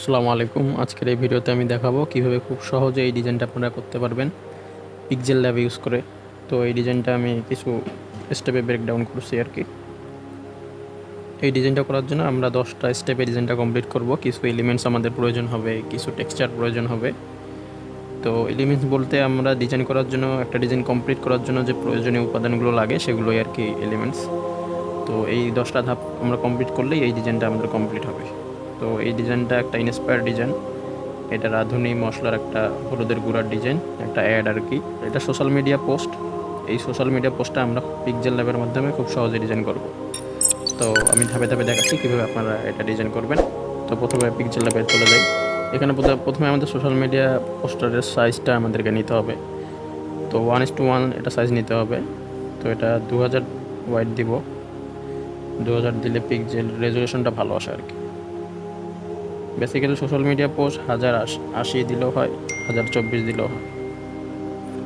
আসসালামু আলাইকুম। আজকের এই ভিডিওতে আমি দেখাবো কীভাবে খুব সহজে এই ডিজাইনটা আপনারা করতে পারবেন পিকজেল ল্যাব ইউজ করে। তো এই ডিজাইনটা আমি কিছু স্টেপে ব্রেকডাউন করছি আর কি। এই ডিজাইনটা করার জন্য আমরা দশটা স্টেপে ডিজাইনটা কমপ্লিট করব। কিছু এলিমেন্টস আমাদের প্রয়োজন হবে, কিছু টেক্সচার প্রয়োজন হবে। তো এলিমেন্টস বলতে আমরা ডিজাইন করার জন্য, একটা ডিজাইন কমপ্লিট করার জন্য যে প্রয়োজনীয় উপাদানগুলো লাগে, সেগুলোই আর কি এলিমেন্টস তো এই দশটা ধাপ আমরা কমপ্লিট করলেই এই ডিজাইনটা আমাদের কমপ্লিট হবে। তো এই ডিজাইনটা একটা ইন্সপায়ার ডিজাইন এটা রাঁধুনি মশলার একটা হলুদের গুঁড়ার ডিজাইন একটা অ্যাড আর কি। এটা সোশ্যাল মিডিয়া পোস্ট এই সোশ্যাল মিডিয়া পোস্টটা আমরা পিকজেল ল্যাবের মাধ্যমে খুব সহজে ডিজাইন করব। তো আমি ধাপে ধাপে দেখাচ্ছি কীভাবে আপনারা এটা ডিজাইন করবেন। তো প্রথমে পিকজেল ল্যাবে চলে যাই। এখানে প্রথমে- আমাদের সোশ্যাল মিডিয়া পোস্টারের সাইজটা আমাদেরকে নিতে হবে। তো ওয়ান ইস টু ওয়ান এটা সাইজ নিতে হবে। তো এটা দু হাজার ওয়াইট দিব। দু হাজার দিলে পিকজেল রেজুলেশনটা ভালো আসে আর কি। বেসিক্যালি সোশ্যাল মিডিয়া পোস্ট হাজার আশ- দিলেও হয়, হাজার চব্বিশ দিলেও হয়।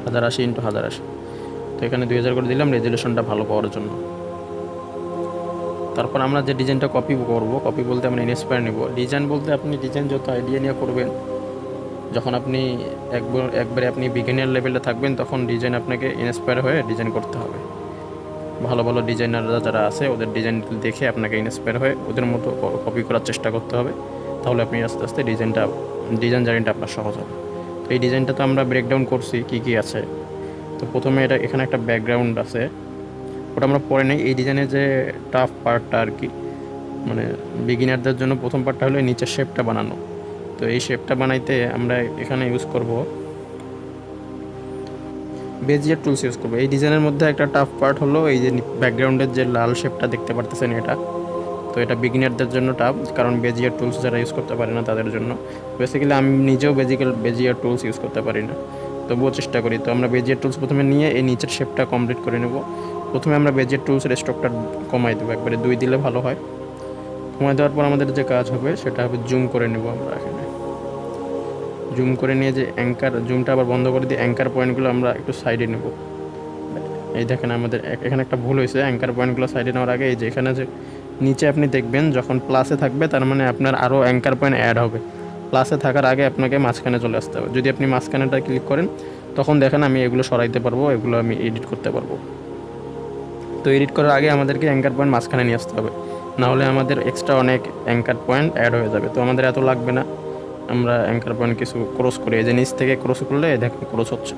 হাজার আশি ইন্টু হাজার আশি। তো এখানে দুই হাজার করে দিলাম রেজুলেশনটা ভালো পাওয়ার জন্য। তারপর আমরা যে ডিজাইনটা কপি করব কপি বলতে আমরা ইন্সপায়ার নেব। ডিজাইন বলতে আপনি ডিজাইন যত আইডিয়া নিয়ে করবেন, যখন আপনি একবার, একবারে আপনি বিগিনার লেভেলে থাকবেন, তখন ডিজাইন আপনাকে ইন্সপায়ার হয়ে ডিজাইন করতে হবে। ভালো ভালো ডিজাইনাররা যারা আছে, ওদের ডিজাইন দেখে আপনাকে ইন্সপায়ার হয়ে ওদের মতো কপি করার চেষ্টা করতে হবে। তাহলে আপনি আস্তে আস্তে ডিজাইনটা ডিজাইন জার্নিটা আপনার সহজ হবে। তো এই ডিজাইনটা তো আমরা ব্রেকডাউন করছি, কী কী আছে। তো প্রথমে এটা, এখানে একটা ব্যাকগ্রাউন্ড আছে। ওটা আমরা পরে নেই। এই ডিজাইনের যে টাফ পার্টটা আর কি মানে বিগিনারদের জন্য প্রথম পার্টটা হলো নিচের শেপটা বানানো। তো এই শেপটা বানাইতে আমরা এখানে ইউজ করব। বেজিয়ার টুলস ইউজ করব। এই ডিজাইনের মধ্যে একটা টাফ পার্ট হলো এই যে ব্যাকগ্রাউন্ডের যে লাল শেপটা দেখতে পারতেছেন এটা। তো এটা বিগিনারদের জন্য টাফ কারণ বেজিয়ার টুলস যারা ইউজ করতে পারে না তাদের জন্য। বেসিক্যালি আমি নিজেও বেজিক্যাল বেজিয়ার টুলস ইউজ করতে পারি না। তবুও চেষ্টা করি। তো আমরা বেজিয়ার টুলস প্রথমে নিয়ে এই নিচের শেপটা কমপ্লিট করে নেব। প্রথমে আমরা বেজিয়ার টুলসের স্টকটা কমাই দেবো। একবারে দুই দিলে ভালো হয়। কমাই দেওয়ার পর আমাদের যে কাজ হবে, সেটা হবে জুম করে নেব আমরা এখানে। জুম করে নিয়ে যে অ্যাঙ্কার জুমটা আবার বন্ধ করে দিয়ে অ্যাঙ্কার পয়েন্টগুলো আমরা একটু সাইডে নেব। এই দেখেন আমাদের, এখানে একটা ভুল হয়েছে। অ্যাঙ্কার পয়েন্টগুলো সাইডে নেওয়ার আগে এই যে এখানে যে নিচে আপনি দেখবেন যখন প্লাসে থাকবে, তার মানে আপনার আরও অ্যাঙ্কার পয়েন্ট অ্যাড হবে। প্লাসে থাকার আগে আপনাকে মাঝখানে চলে আসতে হবে। যদি আপনি মাঝখানেটা ক্লিক করেন, তখন দেখেন আমি এগুলো সরাইতে পারব, এগুলো আমি এডিট করতে পারব। তো এডিট করার আগে আমাদেরকে অ্যাঙ্কার পয়েন্ট মাঝখানে নিয়ে আসতে হবে। নাহলে আমাদের এক্সট্রা অনেক অ্যাঙ্কার পয়েন্ট অ্যাড হয়ে যাবে। তো আমাদের এত লাগবে না। আমরা অ্যাঙ্কার পয়েন্ট কিছু ক্রস করি। এই যে নিচ থেকে ক্রস করলে দেখেন ক্রস হচ্ছে।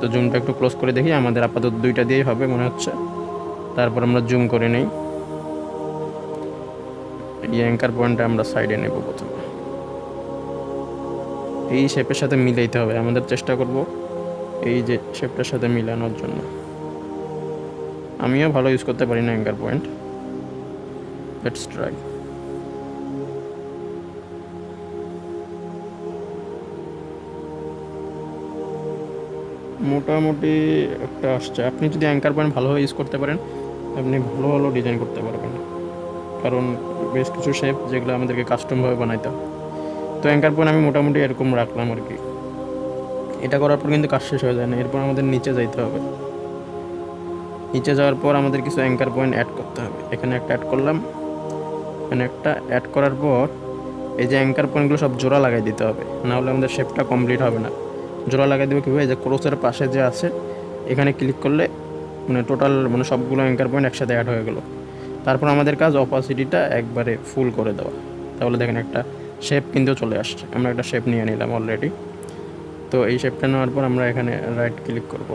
তো জুমটা একটু ক্লোজ করে দেখি। আমাদের আপাতত দুইটা দিয়েই হবে মনে হচ্ছে। তারপর আমরা জুম করে নেই। এই অ্যাঙ্কার পয়েন্টটা আমরা সাইডে নেব প্রথমে। এই শেপের সাথে মিলাইতে হবে, আমাদের চেষ্টা করব এই যে শেপটার সাথে মিলানোর জন্য। আমিও ভালো ইউজ করতে পারি না অ্যাঙ্কার পয়েন্ট লেটস ট্রাই মোটামুটি একটা আসছে। আপনি যদি অ্যাঙ্কার পয়েন্ট ভালোভাবে ইউজ করতে পারেন, আপনি ভালো ভালো ডিজাইন করতে পারবেন। কারণ বেশ কিছু শেপ যেগুলো আমাদেরকে কাস্টমভাবে বানাইতে হয়। তো অ্যাঙ্কার পয়েন্ট আমি মোটামুটি এরকম রাখলাম আর কি। এটা করার পর কিন্তু কাজ শেষ হয়ে যায় না, এরপর আমাদের নিচে যাইতে হবে। নিচে যাওয়ার পর আমাদের কিছু অ্যাঙ্কার পয়েন্ট অ্যাড করতে হবে। এখানে একটা অ্যাড করলাম। এখানে একটা অ্যাড করার পর এই যে অ্যাঙ্কার পয়েন্টগুলো সব জোড়া লাগাই দিতে হবে। নাহলে আমাদের শেপটা কমপ্লিট হবে না। জোড়া লাগাই দেবে কীভাবে? এই যে ক্রোসের পাশে যে আছে, এখানে ক্লিক করলে মানে টোটাল মানে সবগুলো অ্যাঙ্কার পয়েন্ট একসাথে অ্যাড হয়ে গেল। তারপর আমাদের কাজ অপাসিটিটা একবারে ফুল করে দেওয়া। তাহলে দেখেন একটা শেপ কিন্তু চলে আসছে। আমরা একটা শেপ নিয়ে নিলাম অলরেডি তো এই শেপটা নেওয়ার পর আমরা এখানে রাইট ক্লিক করব।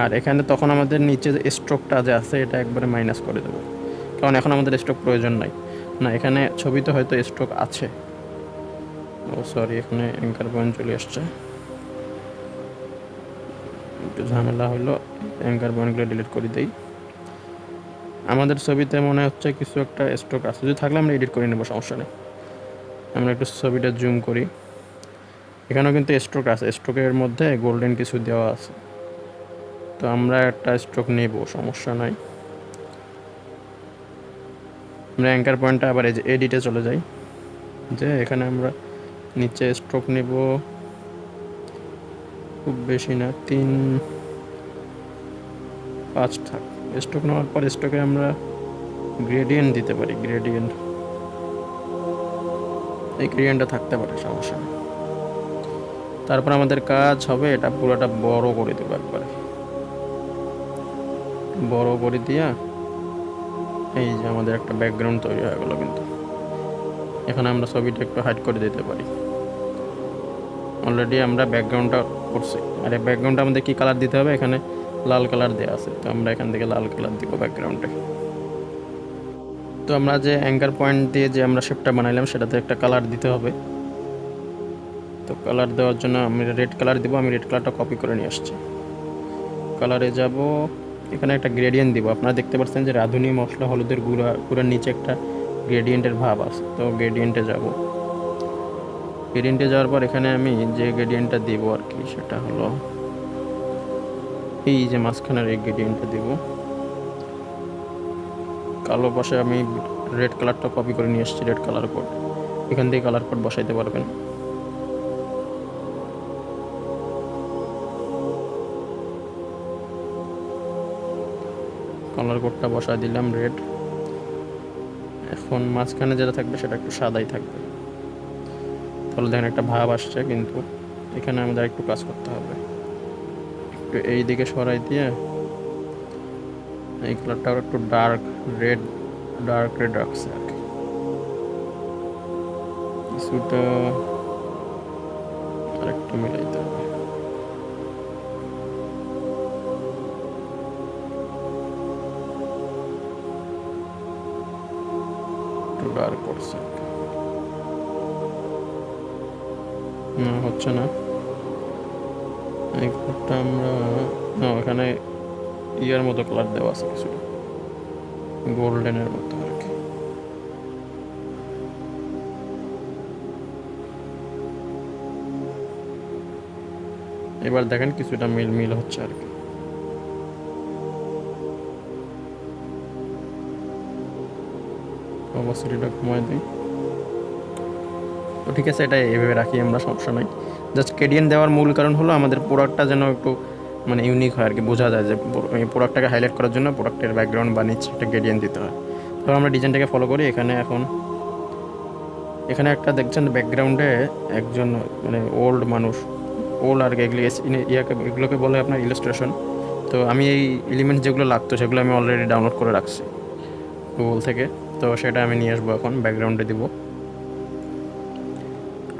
আর এখানে তখন আমাদের নিচে যে স্ট্রোকটা যে আছে, এটা একবারে মাইনাস করে দেবো। কারণ এখন আমাদের স্ট্রোক প্রয়োজন নাই। না, এখানে ছবিতে হয়তো স্ট্রোক আছে। ও সরি এখানে অ্যাঙ্কার পয়েন্ট চলে আসছে। একটু ঝামেলা হলো অ্যাঙ্কার পয়েন্টগুলো ডিলিট করে দেই। আমাদের ছবিতে মনে হচ্ছে কিছু একটা স্ট্রোক আছে। যদি থাকলে আমরা এডিট করে নেব, সমস্যা নেই। আমরা একটু ছবিটা জুম করি। এখানেও কিন্তু স্ট্রোক আছে। স্ট্রোকের মধ্যে গোল্ডেন কিছু দেওয়া আছে। তো আমরা একটা স্ট্রোক নেব, সমস্যা নাই। আমরা অ্যাঙ্কার পয়েন্টটা আবার এই যে এডিটে চলে যাই। যে এখানে আমরা নিচে স্ট্রোক নেব। খুব বেশি না, তিন, পাঁচ থাক। স্ট্রোক নেওয়ার পর স্টকে আমরা গ্রেডিয়েন্ট দিতে পারি গ্রেডিয়েন্ট এই গ্রেডিয়েন্টটা থাকতে পারে, সমস্যা তারপর আমাদের কাজ হবে এটা পুরোটা বড় করে দেবো একবারে। বড় করে দিয়া এই যে আমাদের একটা ব্যাকগ্রাউন্ড তৈরি হয়ে গেলো কিন্তু। এখানে আমরা ছবিটা একটু হাইড করে দিতে পারি। অলরেডি আমরা ব্যাকগ্রাউন্ডটা করছি। আর এই ব্যাকগ্রাউন্ডটা আমাদের কী কালার দিতে হবে এখানে? লাল কালার দেওয়া আছে, তো আমরা এখান থেকে লাল কালার দিব ব্যাকগ্রাউন্ডে তো আমরা যে অ্যাঙ্কার পয়েন্ট দিয়ে যে আমরা শেপটা বানাইলাম, সেটাতে একটা কালার দিতে হবে। তো কালার দেওয়ার জন্য আমি রেড কালার দিব, আমি রেড কালারটা কপি করে নিয়ে আসছি। কালারে যাব, এখানে একটা গ্রেডিয়েন্ট দিব। আপনারা দেখতে পাচ্ছেন যে রাঁধুনি, মশলা, হলুদের গুঁড়া, গুঁড়ার নিচে একটা গ্রেডিয়েন্টের ভাব আছে, তো গ্রেডিয়েন্টে যাব। গ্রেডিয়েন্টে যাওয়ার পর এখানে আমি যে গ্রেডিয়েন্টটা দিব আর কি, সেটা হলো এই যে মাঝখানের এই গ্রেডিয়েন্টটা দিব। কালো পাশে আমি রেড কালারটা কপি করে নিয়ে এসেছি রেড কালার কোড এখান থেকে কালার কোড বসাইতে পারবেন। কালার কোডটা বসায় দিলাম রেড এখন মাঝখানে যেটা থাকবে সেটা একটু সাদাই থাকবে। তাহলে দেখেন একটা ভাব আসছে, কিন্তু এখানে আমাদের একটু কাজ করতে হবে। একটু এই দিকে সরাই দিয়ে, এই কালারটা একটু ডার্ক রেড ডার্ক রেড রাখছে আর কি। কিছুটা আরেকটু মিলাইতে হবে। ডার্ক করছে। না, হচ্ছে না। এই কালারটা আমরা না এখানে ইয়ার মতো কালার দেওয়া আছে কিছুটা। গোল্ডেনের মতো আর কি। এবার দেখেন কিছুটা মিল মিল হচ্ছে আর কি। অবশ্যই এটা কমায় দিই তো ঠিক আছে এটা এভাবে রাখি আমরা নাই জাস্ট কেডিএন দেওয়ার মূল কারণ হলো আমাদের প্রোডাক্টটা যেন একটু মানে ইউনিক হয় আর কি বোঝা যায় যে প্রোডাক্টটাকে হাইলাইট করার জন্য প্রোডাক্টের ব্যাকগ্রাউন্ড বা একটা গেডিয়ান দিতে হয়। তো আমরা ডিজাইনটাকে ফলো করি। এখানে এখন এখানে একটা দেখছেন ব্যাকগ্রাউন্ডে একজন মানে ওল্ড মানুষ। ওল্ড আর কি, এগুলি ইয়াকে এগুলোকে বলে আপনার ইলাস্ট্রেশন তো আমি এই এলিমেন্ট যেগুলো লাগতো, সেগুলো আমি অলরেডি ডাউনলোড করে রাখছি গুগল থেকে। তো সেটা আমি নিয়ে আসব এখন ব্যাকগ্রাউন্ডে দিব।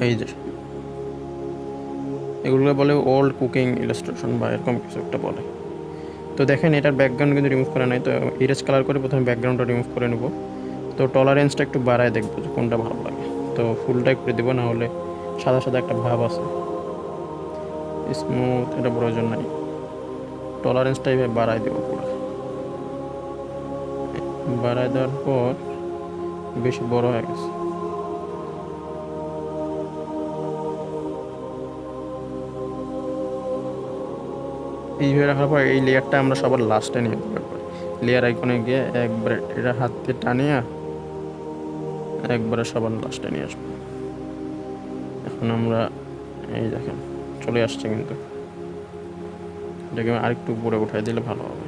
এই যে। এগুলো বলে ওল্ড কুকিং ইলাস্ট্রেশন বা এরকম কিছু একটা বলে। তো দেখেন, এটার ব্যাকগ্রাউন্ড কিন্তু রিমুভ করা নাই, তো ইরেজ কালার করে প্রথমে ব্যাকগ্রাউন্ডটা রিমুভ করে নেব। তো টলারেন্সটা একটু বাড়ায় দেখব যে কোনটা ভালো লাগে। তো ফুলটাই করে দেবো, না হলে সাদা সাদা একটা ভাব আছে। স্মুথ এটা প্রয়োজন নাই। টলারেন্সটা এইভাবে বাড়ায় দেবো পুরো। বাড়ায় দেওয়ার পর বেশি বড় হয়ে গেছে। এইভাবে রাখার পর এই লেয়ারটা আমরা সবার লাস্টে নিয়ে দেবো একবার লেয়ার আইকনে গিয়ে একবারে এটা হাত দিয়ে টানিয়া একবারে সবার লাস্টে নিয়ে আসব। এখন আমরা এই দেখেন, চলে আসছে কিন্তু। এটাকে আরেকটু উপরে উঠাই দিলে ভালো হবে।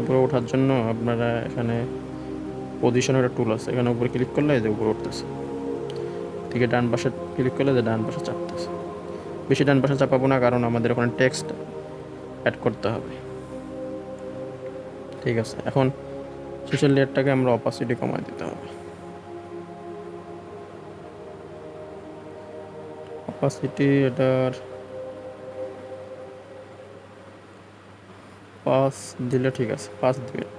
উপরে ওঠার জন্য আপনারা এখানে পজিশনের একটা টুল আছে। এখানে উপরে ক্লিক করলে যে উপরে উঠতেছে। থেকে ডান পাশে ক্লিক করলে যে ডান পাশে চাপতেছে। বেশি ডান পাশে চাপাবো না, কারণ আমাদের ওখানে টেক্সট অ্যাড করতে হবে। ঠিক আছে, এখন শেষের লেয়ারটাকে আমরা অপাসিটি কমায় দিতে হবে। অপাসিটি এটার পাঁচ দিলে ঠিক আছে পাঁচ দিবেন।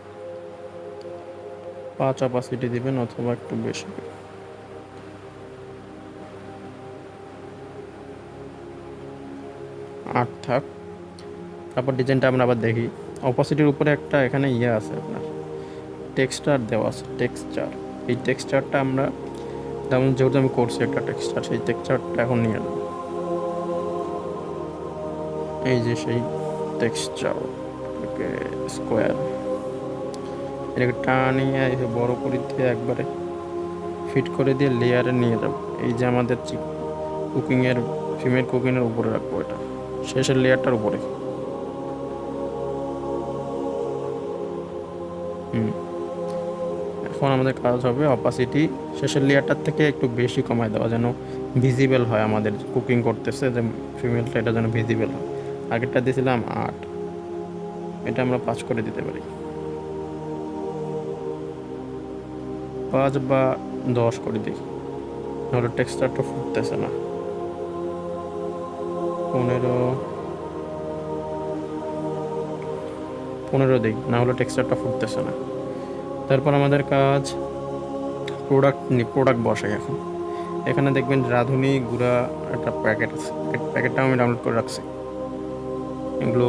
পাঁচ অপাসিটি দিবেন, অথবা একটু বেশি আট থাক তারপর ডিজাইনটা আমরা আবার দেখি। অপোজিটের উপরে একটা এখানে ইয়ে আছে আপনার। টেক্সচার দেওয়া আছে টেক্সচার এই টেক্সচারটা আমরা যেমন যেহেতু আমি করছি একটা টেক্সচার সেই টেক্সচারটা এখন নিয়ে নেব। এই যে সেই টেক্সচার ওকে স্কোয়ার এটাকে টানিয়ে যে বড় করে দিয়ে একবারে ফিট করে দিয়ে লেয়ারে নিয়ে যাব। এই যে আমাদের কুকিংয়ের ফিমেল কুকিংয়ের উপরে রাখব এটা। শেষের লেয়ারটার উপরে। হুম। এখন আমাদের কাজ হবে অপাসিটি শেষের লেয়ারটার থেকে একটু বেশি কমায় দেওয়া, যেন ভিজিবল হয় আমাদের কুকিং করতেছে, যে ফিমেলটা এটা যেন ভিজিবল হয়। আগেরটা দিয়েছিলাম আট। এটা আমরা পাঁচ করে দিতে পারি। পাঁচ বা দশ করে দিই। নাহলে টেক্সচারটা ফুটতেছে না। পনেরো পনেরো দিই না হলে টেক্সচারটা ফুটতেছে না। তারপর আমাদের কাজ প্রোডাক্ট প্রোডাক্ট বসাই এখন। এখানে দেখবেন রাঁধুনি, গুঁড়া, একটা প্যাকেট আছে। প্যাকেটটাও আমি ডাউনলোড করে রাখছি। এগুলো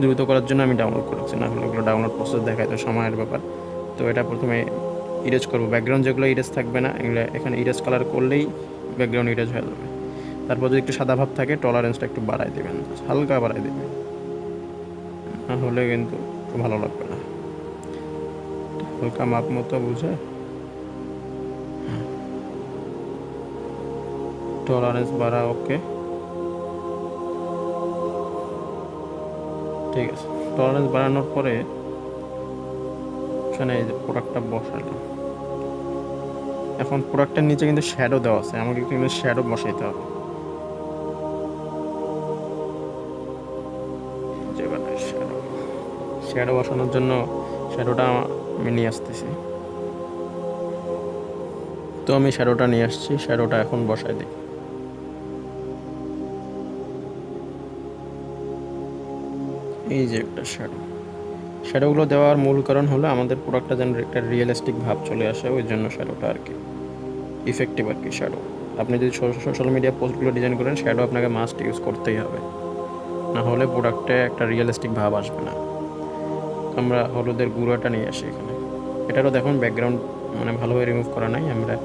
দ্রুত করার জন্য আমি ডাউনলোড করে রাখছি না হলে ওগুলো ডাউনলোড প্রসেস দেখায় তো সময়ের ব্যাপার। তো এটা প্রথমে ইরেজ করব। ব্যাকগ্রাউন্ড যেগুলো ইরেজ থাকবে না, এগুলো এখানে ইরেজ কালার করলেই ব্যাকগ্রাউন্ড ইরেজ হয়ে যাবে। তারপর যদি একটু সাদা ভাব থাকে টলারেন্সটা একটু বাড়াই দেবেন। হালকা বাড়াই দেবেন। হলে কিন্তু ভালো লাগবে না। হালকা মাপ মতো বুঝে। টলারেন্স বাড়া ওকে ঠিক আছে। টলারেন্স বাড়ানোর পরে এখানে এই যে প্রোডাক্টটা বসালাম। এখন প্রোডাক্টের নিচে কিন্তু শ্যাডো দেওয়া আছে। আমাকে কিন্তু শ্যাডো বসাইতে হবে। শ্যাডো বসানোর জন্য শ্যাডোটা আমি নিয়ে আসতেছি। তো আমি শ্যাডোটা নিয়ে আসছি শ্যাডোটা এখন বসাই দিই। এই যে একটা শ্যাডো শ্যাডোগুলো দেওয়ার মূল কারণ হলো আমাদের প্রোডাক্টটা যেন একটা রিয়েলিস্টিক ভাব চলে আসে, ওই জন্য শ্যাডোটা আর কি। ইফেক্টিভ আর কি শ্যাডো আপনি যদি সোশ্যাল মিডিয়া পোস্টগুলো ডিজাইন করেন শ্যাডো আপনাকে মাস্ট ইউজ করতেই হবে। না হলে প্রোডাক্টে একটা রিয়েলিস্টিক ভাব আসবে না। আমরা হলুদের গুঁড়োটা নিয়ে আসি এখানে। এটারও দেখুন ব্যাকগ্রাউন্ড মানে ভালোভাবে রিমুভ করা নাই। আমরা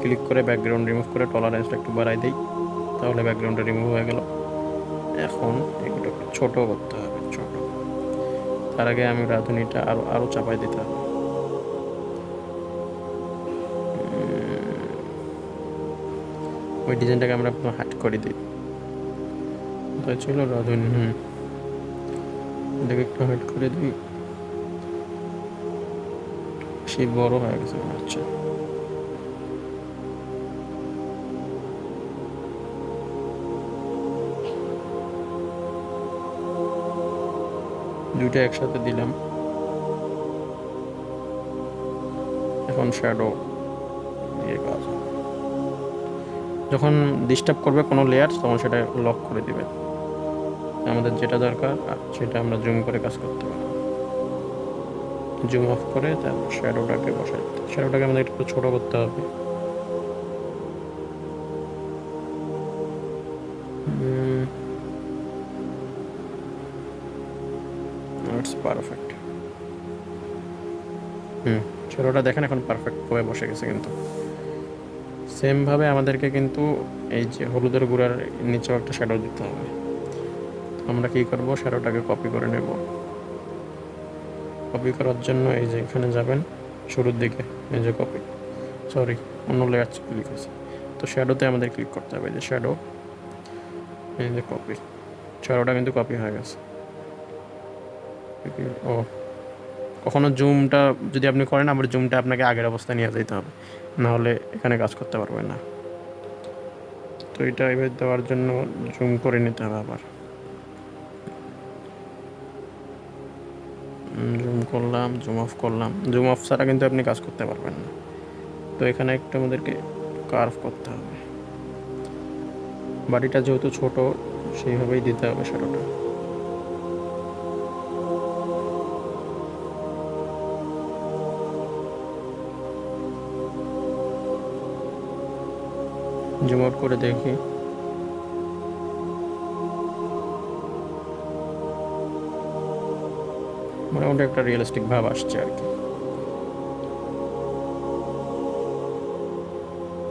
ক্লিক করে ব্যাকগ্রাউন্ড রিমুভ করে টলারেন্সটা একটু বাড়াই দিই, তাহলে ব্যাকগ্রাউন্ডটা রিমুভ হয়ে গেল। এখন এগুলো একটু ছোটো করতে হবে, ছোট। তার আগে আমি রাঁধুনিটা আরও আরও চাপাই দিতে হবে। ওই ডিজাইনটাকে আমরা হাট করে দিই। তাই ছিল রাঁধুনি, হুম। এটাকে একটু হাইট করে দিই। সে বড় হয়ে গেছে আচ্ছা দুইটা একসাথে দিলাম। এখন শ্যাডো দিয়ে কাজ যখন ডিস্টার্ব করবে কোনো লেয়ার তখন সেটা লক করে দিবে। আমাদের যেটা দরকার সেটা আমরা জুম করে কাজ করতে পারি জুম অফ করে তারপর শ্যাডোটাকে বসাই। শ্যাডোটাকে আমাদের একটু ছোটো করতে হবে। পারফেক্ট হুম ছোটোটা দেখেন এখন পারফেক্ট হয়ে বসে গেছে কিন্তু। সেমভাবে আমাদেরকে কিন্তু এই যে হলুদের গুঁড়ার নিচেও একটা শ্যাডো দিতে হবে। আমরা কী করব? শ্যাডোটাকে কপি করে নেব। কপি করার জন্য এই যে এখানে যাবেন, শুরুর দিকে, এই যে কপি সরি অন্য লেয়ার ক্লিক হয়েছে তো শ্যাডোতে আমাদের ক্লিক করতে হবে যে শ্যাডো এই যে কপি শ্যাডোটা কিন্তু কপি হয়ে গেছে। ও, কখনো জুমটা যদি আপনি করেন, আবার জুমটা আপনাকে আগের অবস্থায় নিয়ে যেতে হবে না হলে এখানে কাজ করতে পারবেন না। তো এটা এবার দেওয়ার জন্য জুম করে নিতে হবে আবার। জুম করলাম জুম অফ করলাম। জুম অফ ছাড়া কিন্তু আপনি কাজ করতে পারবেন না। তো এখানে একটু আমাদেরকে কার্ভ করতে হবে। বাড়িটা যেহেতু ছোট, সেইভাবেই দিতে হবে শ্যাডোটা জুম আউট করে দেখি। মোটামুটি একটা রিয়েলিস্টিক ভাব আসছে আর কি।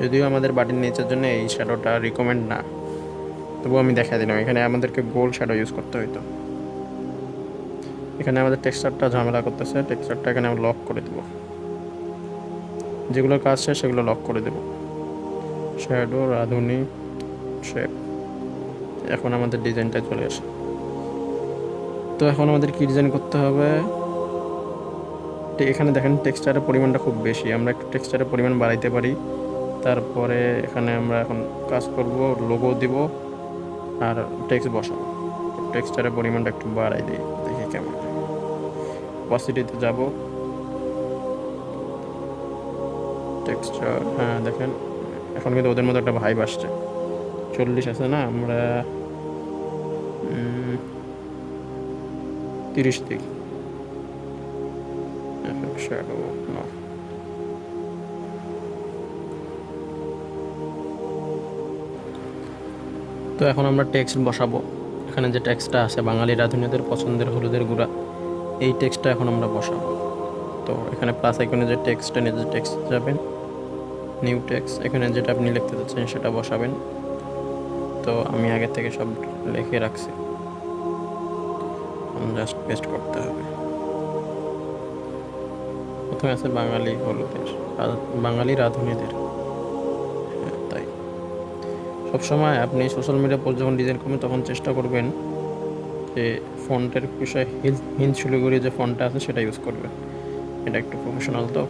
যদিও আমাদের বাটির নিচের জন্য এই শ্যাডোটা রিকমেন্ড না, তবুও আমি দেখা দিলাম। এখানে আমাদেরকে গোল শ্যাডো ইউজ করতে হইতো। এখানে আমাদের টেক্সচারটা ঝামেলা করতেছে টেক্সচারটা এখানে আমি লক করে দেবো। যেগুলো কাজ সেগুলো লক করে দেবো। শ্যাডো রাঁধুনি শেপ এখন আমাদের ডিজাইনটা চলে আসে। তো এখন আমাদের কি ডিজাইন করতে হবে? এখানে দেখেন টেক্সচারের পরিমাণটা খুব বেশি। আমরা একটু টেক্সচারের পরিমাণ বাড়াইতে পারি। তারপরে এখানে আমরা এখন কাজ করব লোগো দিব আর টেক্সট বসাবো। টেক্সচারের পরিমাণটা একটু বাড়াই দিই, দেখি কেমন অপাসিটিতে যাব। টেক্সচার হ্যাঁ দেখেন, এখন কিন্তু ওদের মধ্যে একটা ভাইব আসছে। চল্লিশ আছে না, আমরা তিরিশ shadow তো এখন আমরা টেক্সট বসাবো। এখানে যে টেক্সটটা আছে, বাঙালি রাঁধুনিদের পছন্দের হলুদের গুঁড়া, এই টেক্সটটা এখন আমরা বসাবো। তো এখানে প্লাস আইকনে যে টেক্সটটা নিয়ে যে টেক্সট যাবেন নিউ টেক্সট এখানে যেটা আপনি লিখতে চাচ্ছেন সেটা বসাবেন। তো আমি আগে থেকে সব লিখে রাখছি। জাস্ট পেস্ট করতে হবে। প্রথমে আছে বাঙালি হলুদের বাঙালি রাঁধুনিদের। হ্যাঁ, তাই। সবসময় আপনি সোশ্যাল মিডিয়া পোস্ট যখন ডিজাইন করবেন তখন চেষ্টা করবেন যে ফন্টের বিষয়ে হিন্দ হিন্দ শিলিগুড়ি যে ফন্টটা আছে সেটা ইউজ করবেন। এটা একটু প্রফেশনাল তো।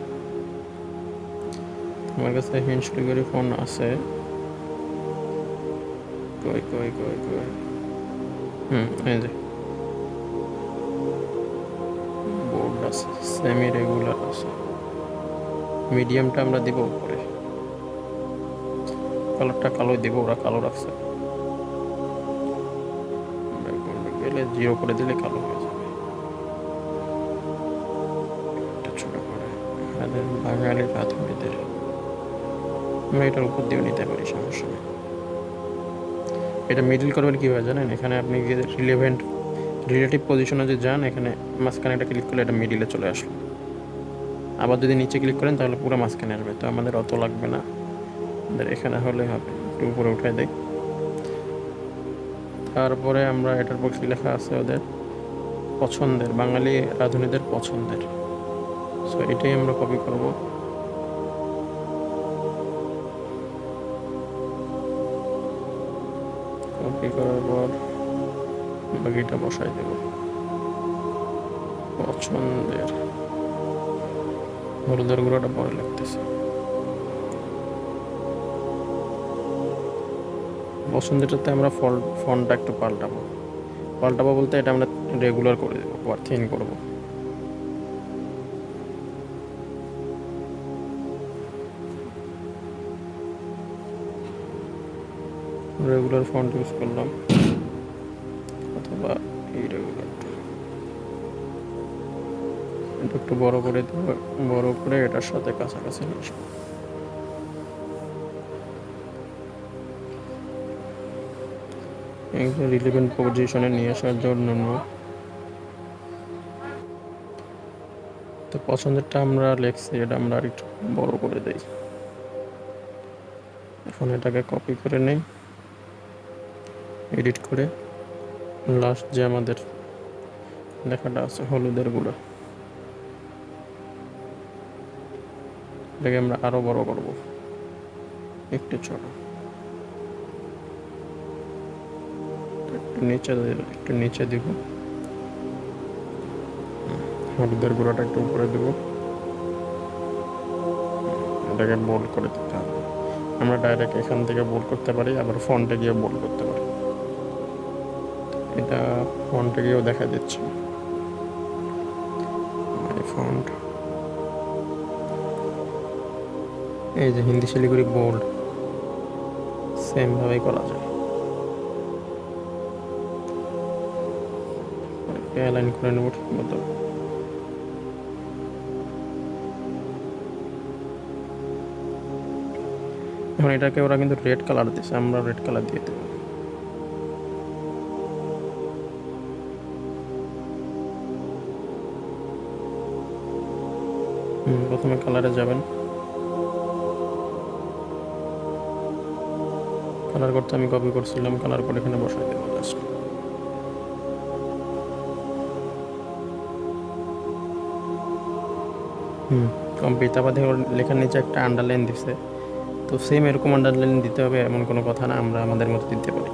আমার কাছে হিন্দ শিলিগুড়ি ফোন আছে। কই কই কই কই? হুম এই যে। আছে সেমি রেগুলার আছে। মিডিয়ামটা আমরা দিব উপরে। কালারটা কালো দিব, ওরা কালো রাখছে। গেলে জিরো করে দিলে কালো হয়ে যাবে। ছোট করে আমাদের বাঙালি প্রাথমিকদের আমরা এটার উপর দিয়েও নিতে পারি, সমস্যা নেই। এটা মিডল করবেন কীভাবে জানেন? এখানে আপনি রিলেভেন্ট রিলেটিভ পজিশনে যে যান, এখানে মাঝখানে একটা ক্লিক করলে এটা মিডিলে চলে আসলো। আবার যদি নিচে ক্লিক করেন, তাহলে পুরো মাঝখানে আসবে। তো আমাদের অত লাগবে না। আমাদের এখানে হলে হবে। একটু উপরে উঠাই দেয় তারপরে আমরা এটার বক্সে লেখা আছে ওদের পছন্দের, বাঙালি রাঁধুনিদের পছন্দের। সো এটাই আমরা কপি করব। কপি করার পর বাকিটা বসাই দেব। পছন্দের। হলুদের গুঁড়োটা পরে লাগতেছে। পছন্দেরটাতে আমরা ফল ফন্টটা একটু পাল্টাবো। পাল্টাবো বলতে এটা আমরা রেগুলার করে দেবো, আবার থিন করব। রেগুলার ফন্ট ইউজ করলাম। অথবা এই রেগুলারটা এটা একটু বড় করে দেবো, বড় করে এটার সাথে কাছাকাছি নিয়ে আসব। রিলেভেন্ট পজিশনে নিয়ে আসার জন্য তো পছন্দেরটা আমরা লিখছি, এটা আমরা আর একটু বড় করে দেই। এখন এটাকে কপি করে নেই এডিট করে। লাস্ট যে আমাদের লেখাটা আছে, হলুদের গুঁড়ো। এটাকে আমরা আরও বড় করব। একটু ছোট। একটু নিচে একটু নিচে দিব। হলুদের গুঁড়োটা একটু উপরে দিব। এটাকে বোল্ড করে দিতে হবে। আমরা ডাইরেক্ট এখান থেকে বোল্ড করতে পারি, আবার ফন্টে গিয়ে বোল্ড করতে এটা ফন্টে গিয়েও দেখা যাচ্ছে এই যে হিন্দি শিলিগুড়ি বোল্ড সেম ভাবেই করা যায়। অ্যালাইন করে নেব ঠিক মতো। এখন এটাকে ওরা কিন্তু রেড কালার দিচ্ছে আমরা রেড কালার দিয়ে দেবো। প্রথমে কালারে যাবেন। কালার করতে আমি কপি করছিলাম, কালার করে এখানে বসাই দেবো জাস্ট হুম কমপ্লিট তারপর লেখার নিচে একটা আন্ডারলাইন দিছে। তো সেম এরকম আন্ডারলাইন দিতে হবে, এমন কোনো কথা না, আমরা আমাদের মতো দিতে পারি।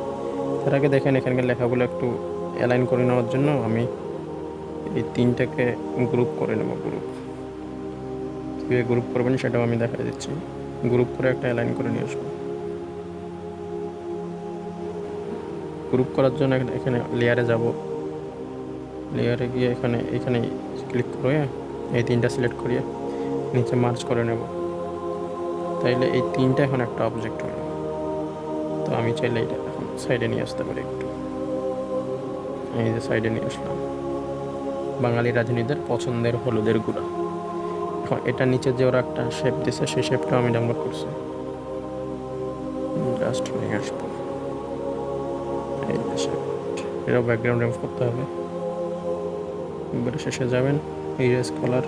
তার আগে দেখেন, এখানকার লেখাগুলো একটু অ্যালাইন করে নেওয়ার জন্য আমি এই তিনটাকে গ্রুপ করে নেব গ্রুপ কীভাবে গ্রুপ করবেন, সেটাও আমি দেখা দিচ্ছি। গ্রুপ করে একটা অ্যালাইন করে নিয়ে আসব। গ্রুপ করার জন্য এখানে- লেয়ারে যাব। লেয়ারে গিয়ে এখানে এখানে ক্লিক করে এই তিনটা সিলেক্ট করিয়ে নিচে মার্চ করে নেব। তাইলে এই তিনটা এখন একটা অবজেক্ট হলো তো আমি চাইলে এটা এখন সাইডে নিয়ে আসতে পারি একটু। এই যে সাইডে নিয়ে আসলাম। বাঙালি রাজনীতিদের পছন্দের হলুদের গুঁড়া। এখন এটার নিচে যে ওরা একটা শেপ দিছে, সেই শেপটাও আমি ডাউনলোড করছি। জাস্ট নিয়ে আসব। এই এটাও ব্যাকগ্রাউন্ড রিমুভ করতে হবে। এবারে শেষে যাবেন। ইরেজ কালার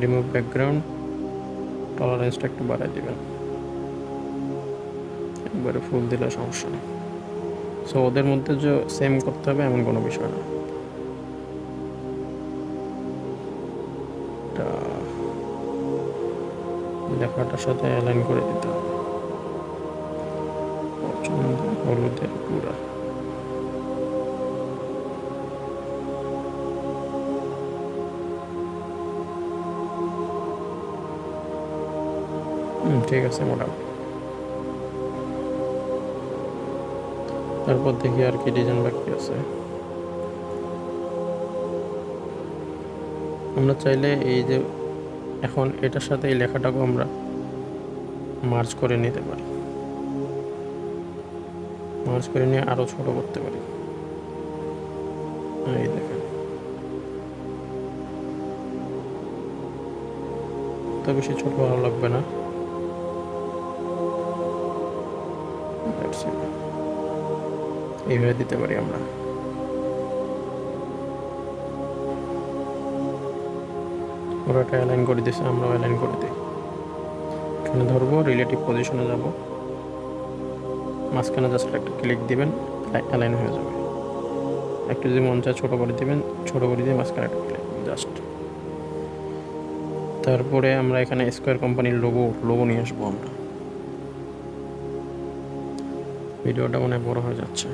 রিমুভ ব্যাকগ্রাউন্ড টলারেন্সটা একটু বাড়াই দিবেন। একবারে ফুল দিলে সমস্যা নেই। সো ওদের মধ্যে যে সেম করতে হবে, এমন কোনো বিষয় না। লেখাটার সাথে অ্যালাইন করে দিতে হলুদের গুঁড়া। ঠিক আছে মোটামুটি। তারপর দেখি আর কি ডিজাইন বাকি আছে। আমরা চাইলে এই যে এখন এটার সাথে এই লেখাটাকেও আমরা মার্চ করে নিতে পারি। মার্চ করে নিয়ে আরও ছোট করতে পারি। এই দেখেন। তো বেশি ছোট ভালো লাগবে না। এইভাবে দিতে পারি আমরা। ওরা একটা অ্যালাইন করে দিয়েছে, আমরাও অ্যালাইন করে দিই। এখানে ধরবো রিলেটিভ পজিশনে যাব। মাঝখানে জাস্ট একটা ক্লিক দিবেন অ্যালাইন হয়ে যাবে। একটু যদি মন চায় ছোটো করে দিবেন, ছোটো করে দিয়ে মাঝখানে একটা ক্লিক জাস্ট তারপরে আমরা এখানে স্কোয়ার কোম্পানির লোগো লোগো নিয়ে আসব আমরা। ভিডিওটা মনে বড় হয়ে যাচ্ছে।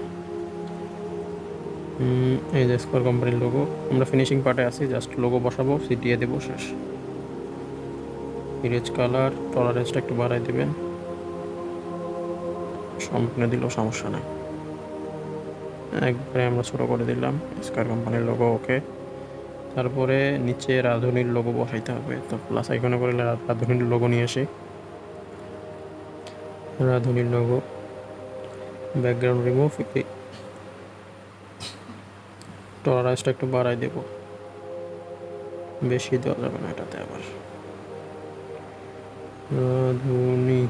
এই যে স্কোয়ার কোম্পানির লোগো আমরা ফিনিশিং পার্টে আছি জাস্ট লোগো বসাবো সিটিয়ে দেবো, শেষ। ইরেজ কালার টলারেন্সটা একটু বাড়াই দেবেন। সম্পূর্ণ দিলেও সমস্যা নাই। একবারে আমরা ছোটো করে দিলাম স্কোয়ার কোম্পানির লোগো ওকে তারপরে নিচে রাধুনির লোগো বসাইতে হবে, তো প্লাস আইকনে করে রাধুনির লোগো নিয়ে আসি। রাধুনির লোগো ব্যাকগ্রাউন্ড রিমুভ টলারেন্সটা একটু বাড়াই দেব। বেশি দেওয়া যাবে না এটাতে আবার। রাধুনি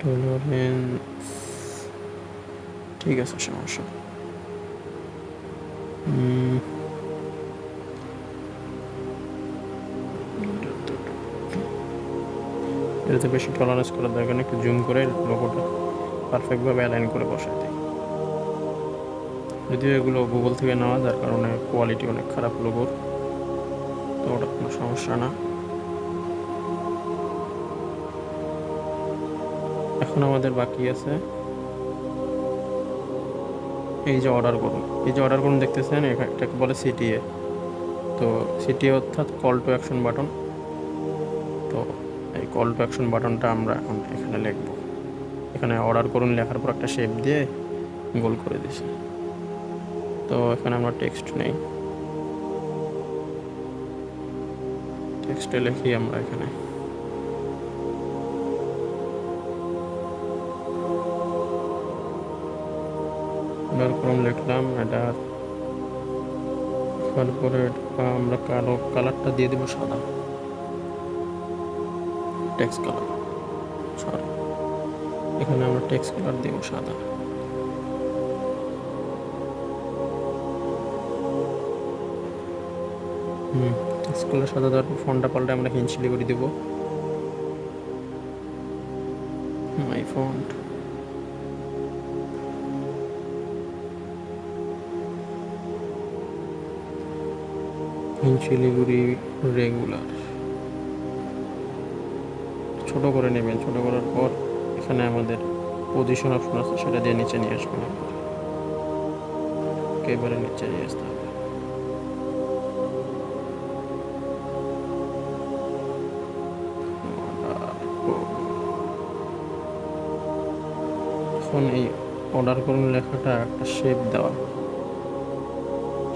টলারেন্স ঠিক আছে, সমস্যা এটাতে বেশি টলারেন্স করার দরকার একটু জুম করে লোগোটা পারফেক্টভাবে অ্যালাইন করে দিই যদিও এগুলো গুগল থেকে নেওয়া, যার কারণে কোয়ালিটি অনেক খারাপ লোগোর তো ওটা কোনো সমস্যা না। এখন আমাদের বাকি আছে। এই যে অর্ডার করুন। এই যে অর্ডার করুন, দেখতেছেন এটাকে বলে সিটিএ তো সিটিএ অর্থাৎ কল টু অ্যাকশন বাটন তো এই কল টু অ্যাকশন বাটনটা আমরা এখন এখানে লিখব। এখানে অর্ডার করুন, লেখার পর একটা শেপ দিয়ে গোল করে দিছি। তো এখানে আমরা টেক্সট নেই। টেক্সটে লিখি আমরা এখানে। করুন লিখলাম, এটা তারপরে আমরা কালো কালারটা দিয়ে দেবো সাদা। টেক্সট কালার সরি এখানে আমরা টেক্সট কালার দেবো সাদা। হুম টেক্সট কালার সাদা দেওয়ার পর ফোনটা পাল্টে আমরা হিনশিলি করে দেবো। My font Siliguri regular. ছোট করে নেবেন, ছোট করার পর এখানে আমাদের পজিশন অপশন আছে, সেটা দিয়ে নিচে নিয়ে আসবেন। একেবারে নিচে নিয়ে আসতে হবে। এখন এই অর্ডার করুন লেখাটা একটা শেপ দেওয়া।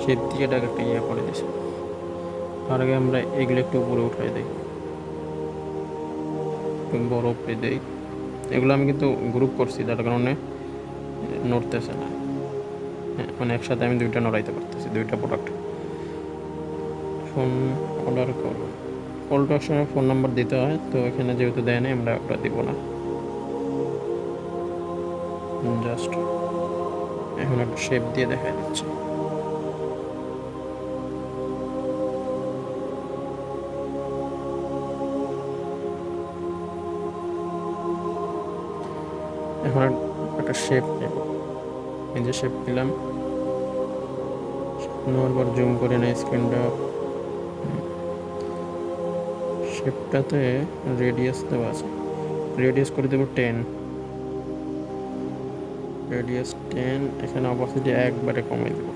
শেপ দিয়ে এটাকে একটা ইয়ে করে দিয়েছে। তার আগে আমরা এগুলো একটু উপরে উঠাই দিই। একটু বড় উপরে দিই। এগুলো আমি কিন্তু গ্রুপ করছি যার কারণে নড়তেছে না। হ্যাঁ, মানে একসাথে আমি দুইটা নড়াইতে পারতেছি দুইটা প্রোডাক্ট ফোন অর্ডার করব কল টু ফোন নাম্বার দিতে হয় তো এখানে যেহেতু দেয় নাই আমরা ওটা দিব না। জাস্ট এখন একটা শেপ দিয়ে দেখা যাচ্ছে এখন একটা শেপ এই যে শেপ নিলাম। নেওয়ার পর জুম করে নেয় স্ক্রিনটা শেপটাতে রেডিয়াস দেওয়া আছে। রেডিয়াস করে দেবো টেন রেডিয়াস টেন এখানে অপোসিটি একবারে কমে দেবো।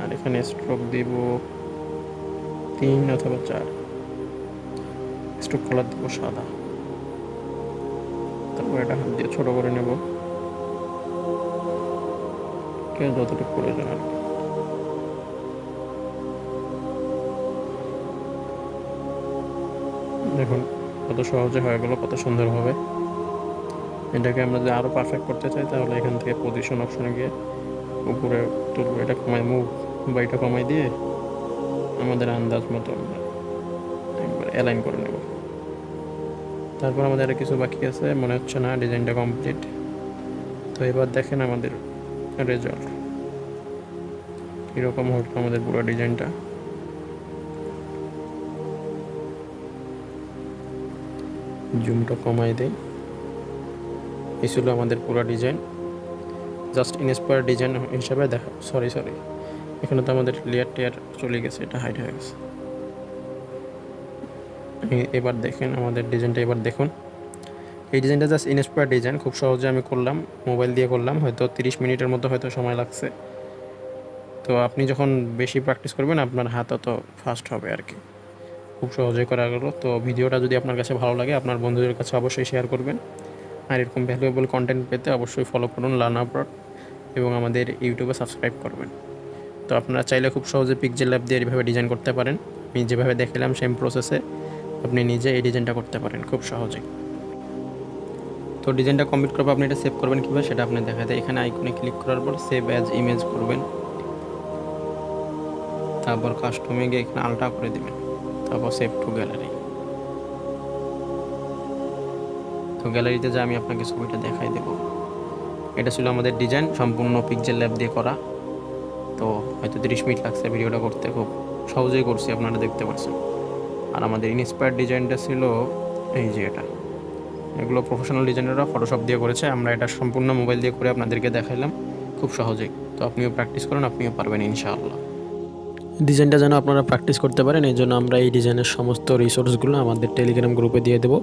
আর এখানে স্ট্রোক দিব তিন অথবা চার। স্ট্রোক কালার দেবো সাদা। তারপর এটা হাত দিয়ে ছোট করে নেব। যতটুকু প্রয়োজন আর দেখুন, কত সহজে হয়ে গেল, কত সুন্দরভাবে এটাকে আমরা যদি আরও পারফেক্ট করতে চাই, তাহলে এখান থেকে পজিশন অপশনে গিয়ে উপরে তুলবো। এটা কমাই মুভ বা এটা কমাই দিয়ে আমাদের আন্দাজ মতো আমরা একবার অ্যালাইন করে নেব। তারপর আমাদের আর কিছু বাকি আছে, মনে হচ্ছে না ডিজাইনটা কমপ্লিট তো এবার দেখেন আমাদের রেজাল্ট কীরকম হলো আমাদের পুরো ডিজাইনটা জুমটা কমাই দেই। এই ছিল আমাদের পুরো ডিজাইন জাস্ট ইনস্পায়ার ডিজাইন হিসাবে দেখা সরি সরি এখানে তো আমাদের লেয়ার টেয়ার চলে গেছে, এটা হাইট হয়ে গেছে। এবার দেখেন আমাদের ডিজাইনটা এবার দেখুন। এই ডিজাইনটা জাস্ট ইনস্পায়ার ডিজাইন খুব সহজে আমি করলাম মোবাইল দিয়ে করলাম, হয়তো তিরিশ মিনিটের মতো হয়তো সময় লাগছে। তো আপনি যখন বেশি প্র্যাকটিস করবেন, আপনার হাত অত ফাস্ট হবে আর কি। খুব সহজে করা গেলো। তো ভিডিওটা যদি আপনার কাছে ভালো লাগে, আপনার বন্ধুদের কাছে অবশ্যই শেয়ার করবেন। আর এরকম ভ্যালুয়েবল কন্টেন্ট পেতে অবশ্যই ফলো করুন লার্ন আপরড এবং আমাদের ইউটিউবে সাবস্ক্রাইব করবেন। তো আপনারা চাইলে খুব সহজে পিকজেল ল্যাব দিয়ে এইভাবে ডিজাইন করতে পারেন। আমি যেভাবে দেখালাম সেম প্রসেসে আপনি নিজে এই ডিজাইনটা করতে পারেন খুব সহজেই। তো ডিজাইনটা কমপ্লিট করব আপনি এটা সেভ করবেন কীভাবে সেটা আপনি দেখা দেয় এখানে আইকনে ক্লিক করার পর সেভ অ্যাজ ইমেজ করবেন। তারপর কাস্টমে গিয়ে এখানে আলটা করে দিবেন। তারপর সেভ টু গ্যালারি তো গ্যালারিতে যা আমি আপনাকে ছবিটা দেখাই দেবো এটা ছিল আমাদের ডিজাইন সম্পূর্ণ পিকজেল ল্যাব দিয়ে করা। তো হয়তো তিরিশ মিনিট লাগছে ভিডিওটা করতে, খুব সহজেই করছি, আপনারা দেখতে পাচ্ছেন। আর আমাদের ইনস্পায়ার ডিজাইনটা ছিল এই যে এটা। এগুলো প্রফেশনাল ডিজাইনাররা ফটোশপ দিয়ে করেছে, আমরা এটা সম্পূর্ণ মোবাইল দিয়ে করে আপনাদেরকে দেখাইলাম, খুব সহজেই। তো আপনিও প্র্যাকটিস করুন, আপনিও পারবেন ইনশাআল্লাহ। ডিজাইনটা যেন আপনারা প্র্যাকটিস করতে পারেন, এই জন্য আমরা এই ডিজাইনের সমস্ত রিসোর্সগুলো আমাদের টেলিগ্রাম গ্রুপে দিয়ে দেবো।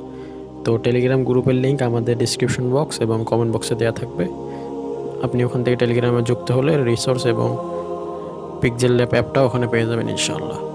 তো টেলিগ্রাম গ্রুপের লিঙ্ক আমাদের ডিসক্রিপশন বক্স এবং কমেন্ট বক্সে দেওয়া থাকবে। আপনি ওখান থেকে টেলিগ্রামে যুক্ত হলে রিসোর্স এবং পিকজেল ল্যাপ অ্যাপটা ওখানে পেয়ে যাবেন ইনশাআল্লাহ।